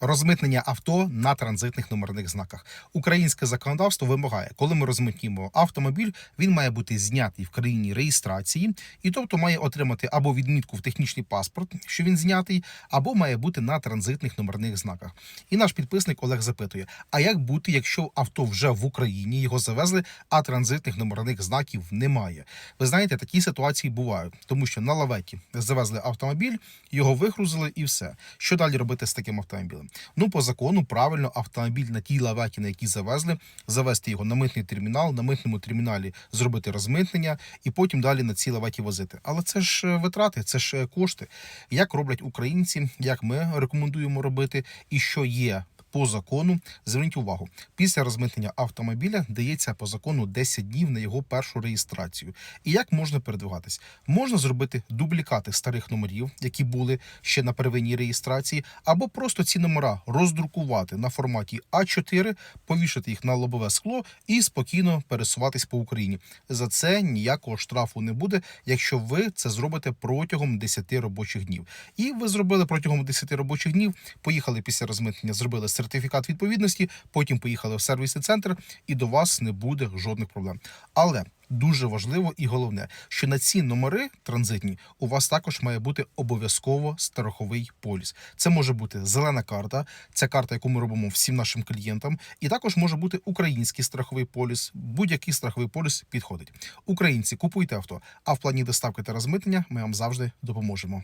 Розмитнення авто на транзитних номерних знаках. Українське законодавство вимагає, коли ми розмитнюємо автомобіль, він має бути знятий в країні реєстрації, і тобто має отримати або відмітку в технічний паспорт, що він знятий, або має бути на транзитних номерних знаках. І наш підписник Олег запитує: а як бути, якщо авто вже в Україні його завезли, а транзитних номерних знаків немає? Ви знаєте, такі ситуації бувають, тому що на лаветі завезли автомобіль, його вигрузили і все. Що далі робити з таким автомобілем? Ну, по закону, правильно, автомобіль на тій лаветі, на якій завезли, завести його на митний термінал, на митному терміналі зробити розмитнення і потім далі на цій лаветі возити. Але це ж е, витрати, це ж е, кошти. Як роблять українці, як ми рекомендуємо робити, і що є. По закону зверніть увагу, після розмитнення автомобіля дається по закону 10 днів на його першу реєстрацію. І як можна передвигатись? Можна зробити дублікати старих номерів, які були ще на первинній реєстрації, або просто ці номера роздрукувати на форматі А4, повішати їх на лобове скло і спокійно пересуватись по Україні. За це ніякого штрафу не буде, якщо ви це зробите протягом 10 робочих днів. І ви зробили протягом 10 робочих днів, поїхали після розмитнення, зробили сертифікат відповідності, потім поїхали в сервісний центр, і до вас не буде жодних проблем. Але дуже важливо і головне, що на ці номери транзитні у вас також має бути обов'язково страховий поліс. Це може бути зелена карта, ця карта, яку ми робимо всім нашим клієнтам, і також може бути український страховий поліс. Будь-який страховий поліс підходить. Українці купуйте авто. А в плані доставки та розмитнення ми вам завжди допоможемо.